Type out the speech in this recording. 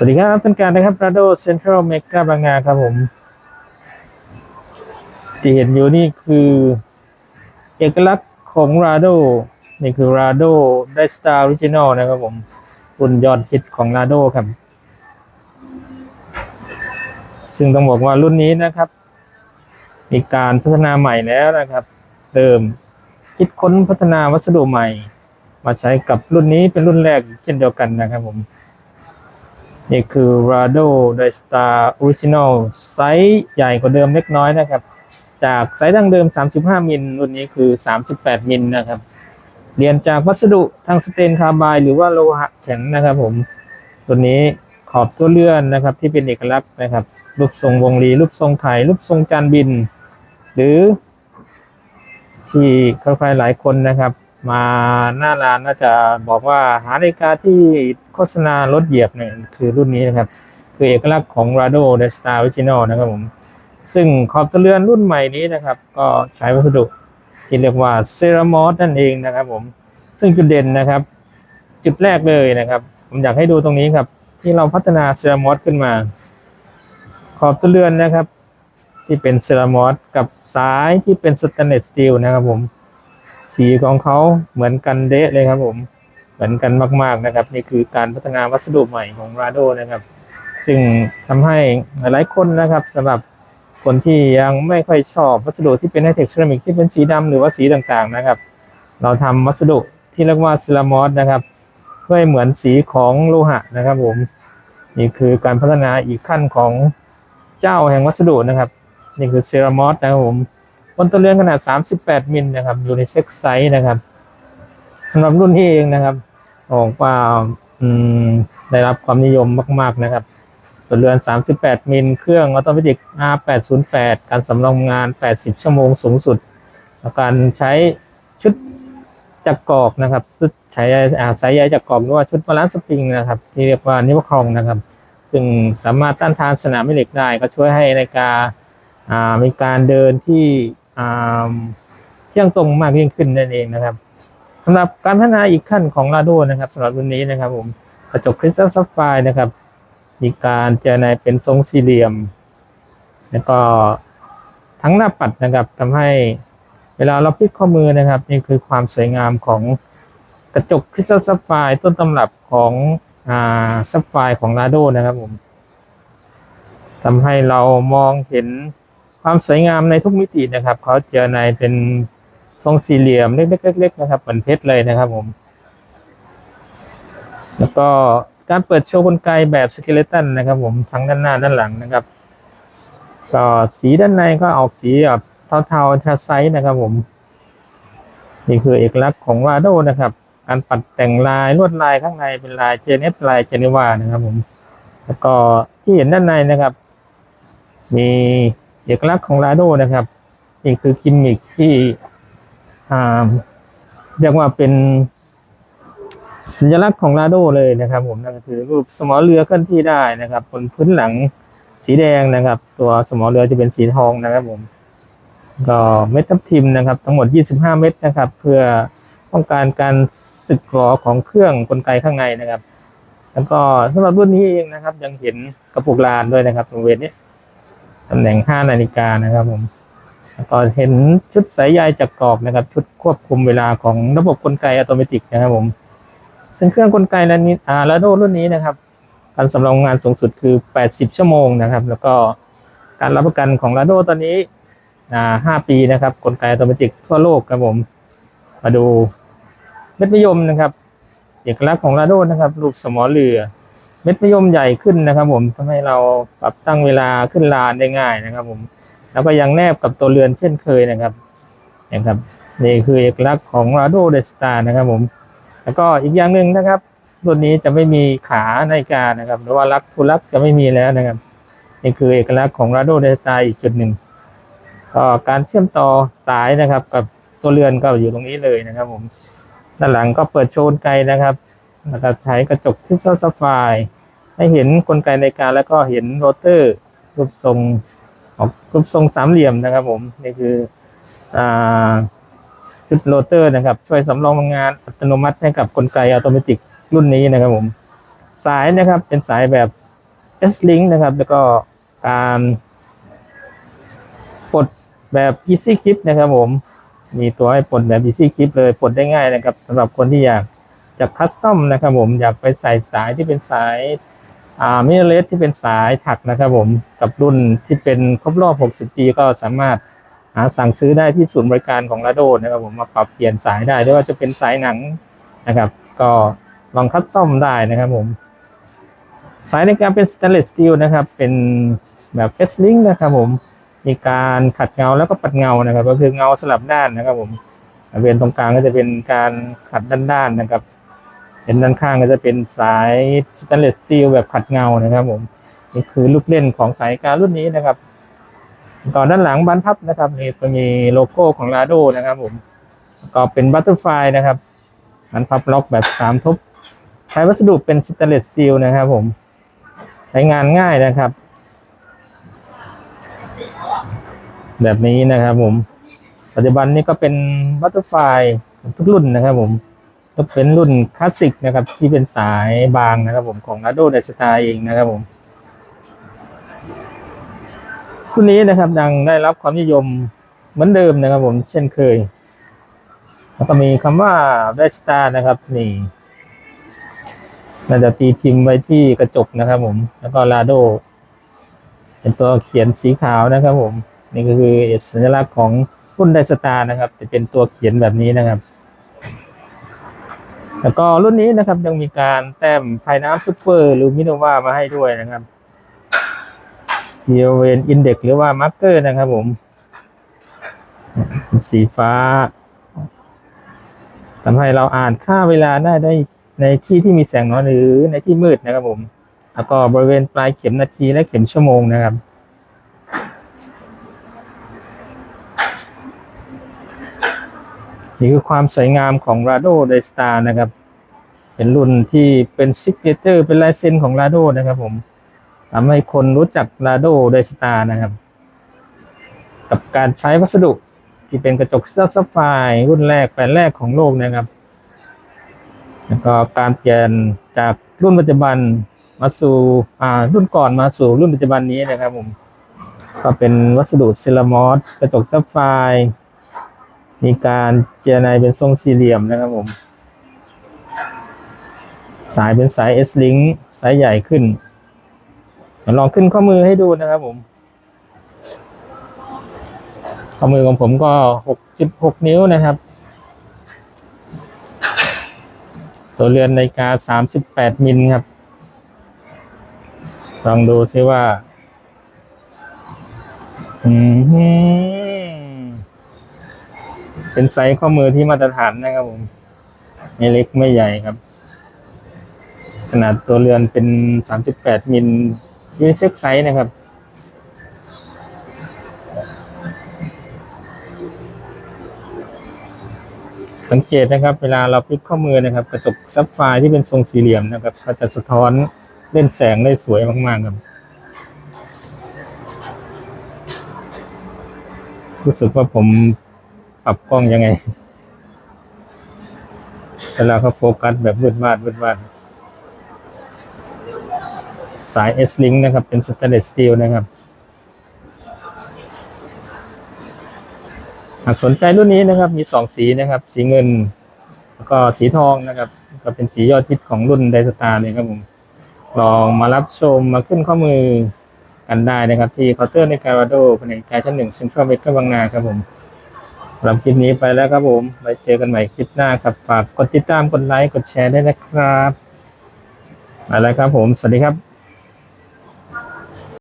สวัสดีครับท่านการนะครับ Rado Central Mega บางนาครับผมที่เห็นอยู่นี่คือเอกลักษณ์ของ Rado นี่คือ Rado d i s t a r Original นะครับผมรุ่นยอดฮิตของ Rado ครับ ซึ่งต้องบอกว่ารุ่นนี้นะครับ มีการพัฒนาใหม่แล้วนะครับเริ่มคิดค้นพัฒนาวัสดุใหม่ มาใช้กับรุ่นนี้เป็นรุ่นแรกเช่นเดียวกันนะครับผม นี่คือ Rado d i s t a r Original ไซส์ใหญ่กว่าเดิมเล็กน้อยนะครับ จากไซส์ดั้งเดิม 35 มิลรุ่นนี้คือ 38 มิลนะครับ เรียนจากวัสดุทางสเตนคาร์บายหรือว่าโลหะแข็งนะครับผม ตัวนี้ขอบตัวเลื่อนนะครับที่เป็นเอกลักษณ์นะครับ รูปทรงวงรีรูปทรงไข่รูปทรงจานบิน หรือที่ใครๆหลายคนนะครับ มาหน้าร้านน่าจะบอกว่าหานาฬิกาที่โฆษณารถเหยียบเนี่ยคือรุ่นนี้นะครับ คือเอกลักษณ์ของ Rado d e s t a r Original นะครับผม ซึ่งขอบตะเรือนรุ่นใหม่นี้นะครับ ก็ใช้วัสดุที่เรียกว่าเซรามอสนั่นเองนะครับผม ซึ่งจุดเด่นนะครับ จุดแรกเลยนะครับ ผมอยากให้ดูตรงนี้ครับ ที่เราพัฒนาเซรามอสขึ้นมา ขอบตะเรือนนะครับ ที่เป็นเซรามอสกับสายที่เป็นสแตนเลสสตีลนะครับผม สีของเขาเหมือนกันเดะเลยครับผมเหมือนกันมาก ๆนะครับ นี่คือการพัฒนาวัสดุใหม่ของ Rado นะครับ ซึ่งทำให้หลายๆคนนะครับสำหรับคนที่ยังไม่ค่อยชอบวัสดุที่เป็นไฮเทคเซรามิกที่เป็นสีดำหรือว่าสีต่างๆนะครับ เราทำวัสดุที่เรียกว่าเซรามอสนะครับเพื่อให้เหมือนสีของโลหะนะครับผมนี่คือการพัฒนาอีกขั้นของเจ้าแห่งวัสดุนะครับ นี่คือเซรามอสนะครับผม บนตัวเรือนขนาด 38 มิลนะครับ อยู่ในเซ็กไซส์นะครับสำหรับรุ่นนี้เองนะครับบอกว่าได้รับความนิยมมาก ๆนะครับ ตัวเรือน 38 มิล เครื่องออโตเมติก R808 การสำรองงาน 80 ชั่วโมงสูงสุด การใช้ชุดจักรกอกนะครับชุดใช้สายใยจักรกอกหรือว่าชุดบาลานซ์สปริงนะครับ ที่เรียกว่านิวครองนะครับ ซึ่งสามารถต้านทานสนามแม่เหล็กได้ก็ช่วยให้นาฬิกาอ่ามีการเดินที่ เที่ยงตรงมากยิ่งขึ้นนั่นเองนะครับสำหรับการพัฒนาอีกขั้นของลาโดนะครับสำหรับรุ่นนี้นะครับ ผมกระจกคริสตัลซัฟไฟนะครับ มีการเจอในเป็นทรงสี่เหลี่ยม แล้วก็ทั้งหน้าปัดนะครับทำให้เวลาเราพลิกข้อมือนะครับ นี่คือความสวยงามของกระจกคริสตัลซัฟไฟต้นตำรับของอ่าซัฟไฟของลาโดนะครับผมทำให้เรามองเห็น ความสวยงามในทุกมิตินะครับเขาเจอในเป็นทรงสี่เหลี่ยมเล็กๆๆนะครับเหมือนเพชรเลยนะครับผมแล้วก็การเปิดโชว์กลไกแบบสเกเลตันนะครับผมทั้งด้านหน้าด้านหลังนะครับ ก็สีด้านในก็ออกสีแบบเทาๆชาไซนะครับผม นี่คือเอกลักษณ์ของวาโดนะครับการปัดแต่งลายลวดลายข้างในเป็นลายเจเนฟลายเจเนวานะครับผม แล้วก็ที่เห็นด้านในนะครับ มี เอกลักษณ์ของลาโดนะครับนี่คือกิมมิคที่เรียกว่าเป็นสัญลักษณ์ของลาโดเลยนะครับ ผมนั่นก็คือรูปสมอเรือเคลื่อนที่ได้นะครับ บนพื้นหลังสีแดงนะครับ ตัวสมอเรือจะเป็นสีทองนะครับ ผม ก็เม็ดทับทิมนะครับ ทั้งหมด 25 เม็ดนะครับ เพื่อต้องการการสึกหรอของเครื่องกลไกข้างในนะครับ แล้วก็สำหรับรุ่นนี้เองนะครับ ยังเห็นกระปุกลานด้วยนะครับตรงเวทนี้ ตำแหน่ง 5 นาฬิกานะครับผมก็เห็นชุดสายใยจากกรอบนะครับ ชุดควบคุมเวลาของระบบกลไกอัตโนมัตินะครับผม ซึ่งเครื่องกลไกแล้วนี้อ่าลาโดรุ่นนี้นะครับ การสำรองงานสูงสุดคือ 80 ชั่วโมงนะครับ แล้วก็การรับประกันของลาโดตอนนี้อ่า5ปีนะครับ กลไกอัตโนมัติทั่วโลกครับผม มาดูเม็ดมะยมนะครับ เอกลักษณ์ของลาโดนะครับ รูปสมอเรือ เม็ดมะยมใหญ่ขึ้นนะครับ ผมทำให้เราปรับตั้งเวลาขึ้นลานได้ง่ายนะครับ ผม แล้วก็ยังแนบกับตัวเรือนเช่นเคยนะครับนะครับนี่คือเอกลักษณ์ของลาโดเดสตานะครับ ผม แล้วก็อีกอย่างหนึ่งนะครับรุ่นนี้จะไม่มีขาในกานะครับหรือว่าลักทุลักจะไม่มีแล้วนะครับนี่คือเอกลักษณ์ของลาโดเดสตาอีกจุดหนึ่งก็การเชื่อมต่อสายนะครับ กับตัวเรือนก็อยู่ตรงนี้เลยนะครับ ผมด้านหลังก็เปิดโชว์กลนะครับ แล้วก็ใช้กระจกคริสตัลซัฟไฟร์ให้เห็นกลไกในการแล้วก็เห็นโรเตอร์รูปทรงออกรูปทรงสามเหลี่ยมนะครับผมนี่คืออ่าชุดโรเตอร์นะครับ ช่วยสำรองพลังงานอัตโนมัติให้กับกลไกอัตโนมัติรุ่นนี้นะครับผม สายนะครับเป็นสายแบบ S-Link นะครับ แล้วก็การปลดแบบ Easy Clip นะครับผม มีตัวให้ปลดแบบ Easy Clip เลยปลดได้ง่ายนะครับสำหรับคนที่อยาก จะคัสตอมนะครับผมอยากไปใส่สายที่เป็นสายอ่ามิเรเลสที่เป็นสายถักนะครับผมกับรุ่นที่เป็นครบรอบ 60 ปีก็สามารถหาสั่งซื้อได้ที่ศูนย์บริการของ Rado นะครับผมมาปรับเปลี่ยนสายได้ไม่ว่าจะเป็นสายหนังนะครับ ก็ลองคัสตอมได้นะครับผมสายในการเป็นสแตนเลสสตีลนะครับ เป็นแบบ S-Link นะครับผมมีการขัดเงาแล้วก็ปัดเงานะครับ ก็คือเงาสลับด้านนะครับผมบริเวณตรงกลางก็จะเป็นการขัดด้านๆนะครับ เห็นด้านข้างก็จะเป็นสายสแตนเลสสตีลแบบขัดเงานะครับ ผมนี่คือลูกเล่นของสายการรุ่นนี้นะครับ ต่อด้านหลังบานพับนะครับนี่จะมีโลโก้ของ Rado นะครับ ผมก็เป็นบัตเตอร์ไฟนะครับบานพับล็อกแบบสามทบใช้วัสดุเป็นสแตนเลสสตีลนะครับ ผม ใช้งานง่ายนะครับ แบบนี้นะครับ ผม ปัจจุบันนี้ก็เป็นบัตเตอร์ไฟทุกรุ่นนะครับ ผม ก็เป็นรุ่นคลาสสิกนะครับ ที่เป็นสายบางนะครับผมของ Rado d e s t a r เองนะครับผมรุ่นนี้นะครับดังได้รับความนิยมเหมือนเดิมนะครับผมเช่นเคย แล้วก็มีคำว่า d e s t a r นะครับ นี่น่าจะตีพิมพ์ไว้ที่กระจกนะครับผม แล้วก็ Rado เป็นตัวเขียนสีขาวนะครับผม นี่ก็คือสัญลักษณ์ของรุ่นไดสตาร์นะครับ จะเป็นตัวเขียนแบบนี้นะครับ แล้วก็รุ่นนี้นะครับยังมีการแต้มภายน้ำซูเปอร์หรือมิโนวามาให้ด้วยนะครับเดียเวนอินเด็กหรือว่ามาร์เกอร์นะครับผม สีฟ้าทำให้เราอ่านค่าเวลาได้ได้ในที่ที่มีแสงน้อยหรือในที่มืดนะครับผม แล้วก็บริเวณปลายเข็มนาทีและเข็มชั่วโมงนะครับ นี่คือความสวยงามของ Rado d a y Star นะครับ เป็นรุ่นที่เป็นซิกเนเจอร์เป็นลายเซ็นของ Rado นะครับผมทำให้คนรู้จัก Rado d a y Star นะครับ กับการใช้วัสดุที่เป็นกระจกซับไฟรุ่นแรกแปลนแรกของโลกนะครับ แล้วก็การเปลี่ยนจากรุ่นปัจจุบันมาสู่อ่ารุ่นก่อนมาสู่รุ่นปัจจุบันนี้นะครับผมก็เป็นวัสดุเซรามอสกระจกซับไฟ มีการเจียในเป็นทรงสี่เหลี่ยมนะครับผม สายเป็นสาย S-Link สายใหญ่ขึ้นลองขึ้นข้อมือให้ดูนะครับผม ข้อมือของผมก็หกจุดหกนิ้วนะครับ ตัวเรือนนาฬิกาสามสิบแปดมิลครับ ลองดูซิว่า อืม เป็นไซส์ข้อมือที่มาตรฐานนะครับผม ไม่เล็กไม่ใหญ่ครับ ขนาดตัวเรือนเป็นสามสิบแปดมิลยูนิเซ็กไซส์นะครับสังเกตนะครับ เวลาเราพลิกข้อมือนะครับ กระจกซับไฟร์ที่เป็นทรงสี่เหลี่ยมนะครับก็จะสะท้อนเล่นแสงได้สวยมากๆครับ รู้สึกว่าผม ปรับกล้องยังไง เวลาเขาโฟกัสแบบมืดมากมืดมากสาย S-Link นะครับ เป็นสแตนเลสสตีลนะครับ หากสนใจรุ่นนี้นะครับ มีสองสีนะครับ สีเงิน แล้วก็สีทองนะครับ ก็เป็นสียอดฮิตของรุ่นไดสตาร์เลยครับผม ลองมารับชมมาขึ้นข้อมือกันได้นะครับ ที่เคาน์เตอร์ในการาโดแผนกการชั้นหนึ่งเซ็นทรัลเมกะบางนาครับผม สำหรับคลิปนี้ไปแล้วครับผมไว้เจอกันใหม่คลิปหน้าครับฝากกดติดตามกดไลค์กดแชร์ด้วยนะครับมาแล้วครับผม สวัสดีครับ